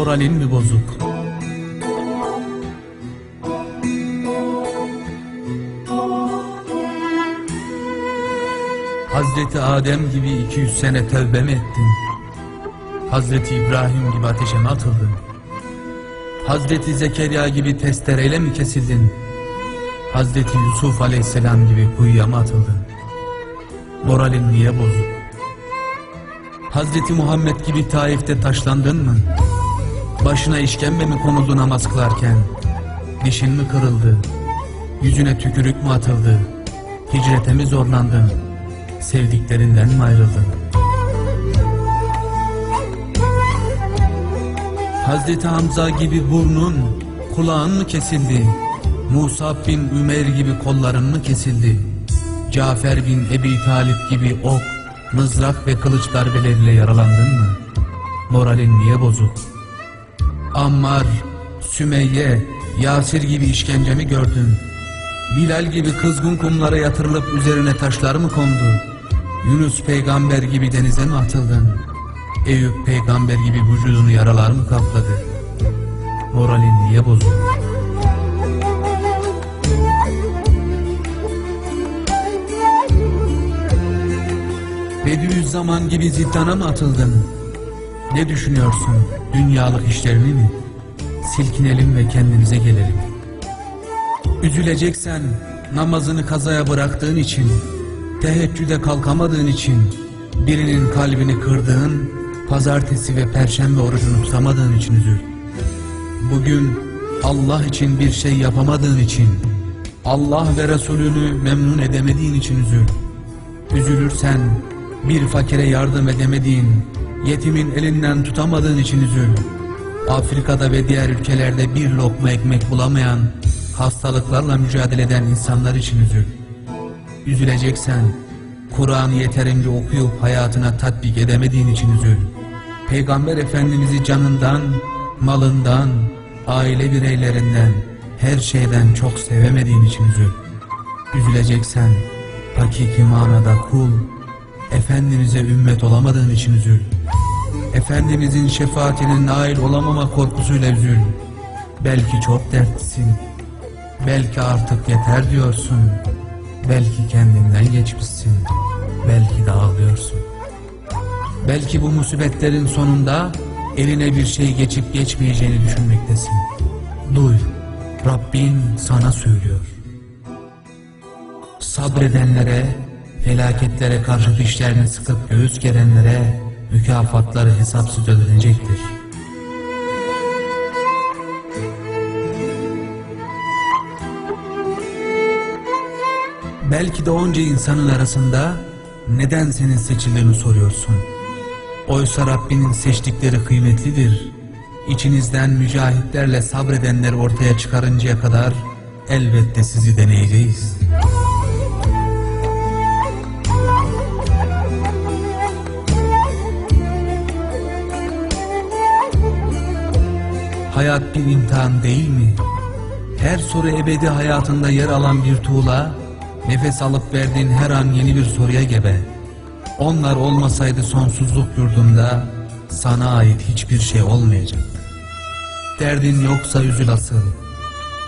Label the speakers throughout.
Speaker 1: Moralin mi bozuk? Hazreti Adem gibi 200 sene tövbe mi ettin? Hazreti İbrahim gibi ateşe mi atıldın? Hazreti Zekeriya gibi testereyle mi kesildin? Hazreti Yusuf aleyhisselam gibi kuyuya mı atıldın? Moralin niye bozuk? Hazreti Muhammed gibi Taif'te taşlandın mı? Başına işkembe mi konuldu namaz kılarken? Dişin mi kırıldı? Yüzüne tükürük mü atıldı? Hicrete mi zorlandın? Sevdiklerinden mi ayrıldın? Hazreti Hamza gibi burnun, kulağın mı kesildi? Musa bin Ümer gibi kolların mı kesildi? Cafer bin Ebi Talip gibi ok, mızrak ve kılıç darbeleriyle yaralandın mı? Moralin niye bozuk? Ammar, Sümeyye, Yasir gibi işkencemi gördün. Bilal gibi kızgın kumlara yatırılıp üzerine taşlar mı kondu? Yunus peygamber gibi denize mi atıldın? Eyüp peygamber gibi vücudunu yaralar mı kapladı? Moralin niye bozuk? Bediüzzaman gibi zindana mı atıldın? Ne düşünüyorsun? Dünyalık işlerini mi? Silkinelim ve kendimize gelelim. Üzüleceksen namazını kazaya bıraktığın için, teheccüde kalkamadığın için, birinin kalbini kırdığın, pazartesi ve perşembe orucunu tutamadığın için üzül. Bugün Allah için bir şey yapamadığın için, Allah ve Resulünü memnun edemediğin için üzül. Üzülürsen bir fakire yardım edemediğin, yetimin elinden tutamadığın için üzül. Afrika'da ve diğer ülkelerde bir lokma ekmek bulamayan, hastalıklarla mücadele eden insanlar için üzül. Üzüleceksen, Kur'an'ı yeterince okuyup hayatına tatbik edemediğin için üzül. Peygamber Efendimiz'i canından, malından, aile bireylerinden, her şeyden çok sevemediğin için üzül. Üzüleceksen, hakiki manada kul, Efendimiz'e ümmet olamadığın için üzül. Efendimizin şefaatine nail olamama korkusuyla üzül. Belki çok dertlisin. Belki artık yeter diyorsun. Belki kendinden geçmişsin. Belki de ağlıyorsun. Belki bu musibetlerin sonunda eline bir şey geçip geçmeyeceğini düşünmektesin. Duy, Rabbin sana söylüyor. Sabredenlere, felaketlere karşı dişlerini sıkıp göğüs gerenlere mükafatları hesapsız ödenecektir. Belki de onca insanın arasında neden senin seçildiğini soruyorsun. Oysa Rabbinin seçtikleri kıymetlidir. İçinizden mücahitlerle sabredenleri ortaya çıkarıncaya kadar elbette sizi deneyeceğiz. Hayat bir imtihan değil mi? Her soru ebedi hayatında yer alan bir tuğla, nefes alıp verdiğin her an yeni bir soruya gebe. Onlar olmasaydı sonsuzluk yurdunda sana ait hiçbir şey olmayacaktı. Derdin yoksa üzül asıl.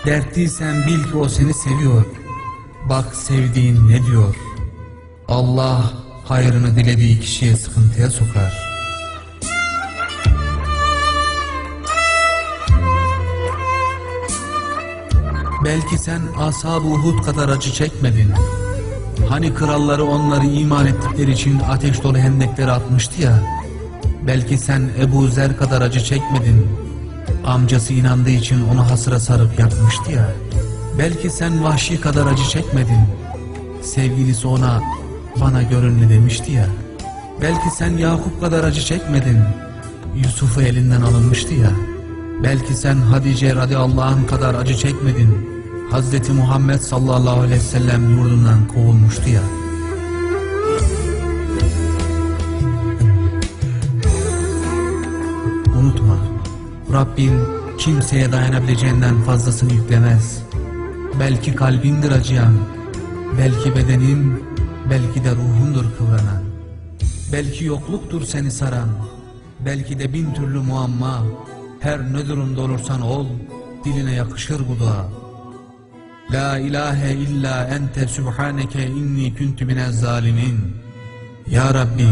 Speaker 1: Dertliysen bil ki o seni seviyor. Bak sevdiğin ne diyor. Allah hayrını dilediği kişiye sıkıntıya sokar. Belki sen ashab-ı Uhud kadar acı çekmedin. Hani kralları onları iman ettikleri için ateş dolu hendekleri atmıştı ya. Belki sen Ebu Zer kadar acı çekmedin. Amcası inandığı için onu hasıra sarıp yakmıştı ya. Belki sen vahşi kadar acı çekmedin. Sevgilisi ona bana görünme demişti ya. Belki sen Yakup kadar acı çekmedin. Yusuf'u elinden alınmıştı ya. Belki sen Hadice radıyallahu anh kadar acı çekmedin. Hazreti Muhammed sallallahu aleyhi ve sellem yurdundan kovulmuştu ya. Unutma, Rabbin kimseye dayanabileceğinden fazlasını yüklemez. Belki kalbindir acıyan, belki bedenin, belki de ruhundur kıvranan. Belki yokluktur seni saran, belki de bin türlü muamma, Her ne durumda olursan ol, diline yakışır bu dua. La ilahe illa ente subhaneke inni kuntu minez zalimin. Ya Rabbi,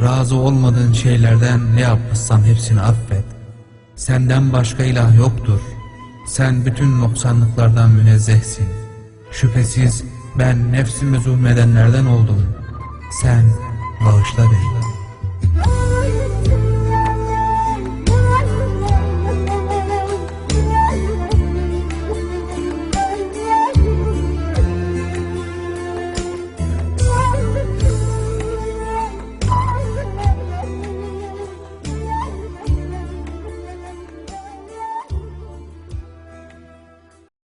Speaker 1: razı olmadığın şeylerden ne yapmışsam hepsini affet. Senden başka ilah yoktur. Sen bütün noksanlıklardan münezzehsin. Şüphesiz ben nefsimi zulmedenlerden oldum. Sen bağışla beni.